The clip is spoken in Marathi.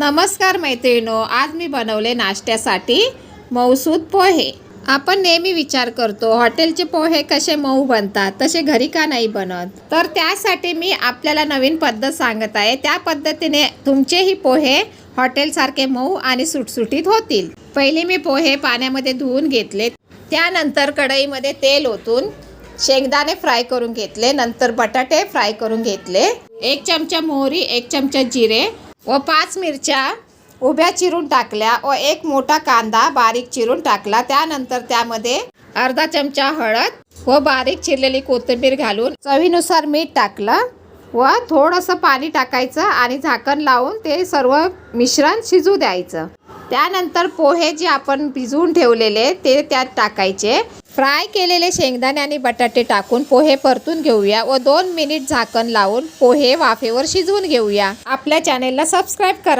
नमस्कार मैत्रिणो आज मी बनवले नाश्त्यासाठी मऊसूद पोहे. आपण नेहमी विचार करतो हॉटेलचे पोहे कसे मऊ बनतात तसे घरी का नाही बनत? तर त्यासाठी मी आपल्याला नवीन पद्धत सांगत आहे. त्या पद्धतीने तुमचेही पोहे हॉटेलसारखे मऊ आणि सुटसुटीत होतील. पहिले मी पोहे पाण्यामध्ये धुवून घेतले. त्यानंतर कढईमध्ये तेल ओतून शेंगदाणे फ्राय करून घेतले. नंतर बटाटे फ्राय करून घेतले. एक चमचा मोहरी एक चमचा जिरे व पाच मिरच्या उभ्या चिरून टाकल्या व एक मोठा कांदा बारीक चिरून टाकला. त्यानंतर त्यामध्ये अर्धा चमचा हळद व बारीक चिरलेली कोथिंबीर घालून चवीनुसार मीठ टाकलं व थोडंसं पाणी टाकायचं आणि झाकण लावून ते सर्व मिश्रण शिजू द्यायचं. त्यानंतर पोहे जे आपण भिजवून ठेवलेले ते त्यात टाकायचे. फ्राय केलेले शेंगदाणे आणि बटाटे टाकून पोहे परतून घेऊया व दोन मिनिट झाकण लावून पोहे वाफेवर शिजवून घेऊया. आपल्या चॅनेलला सबस्क्राईब करा.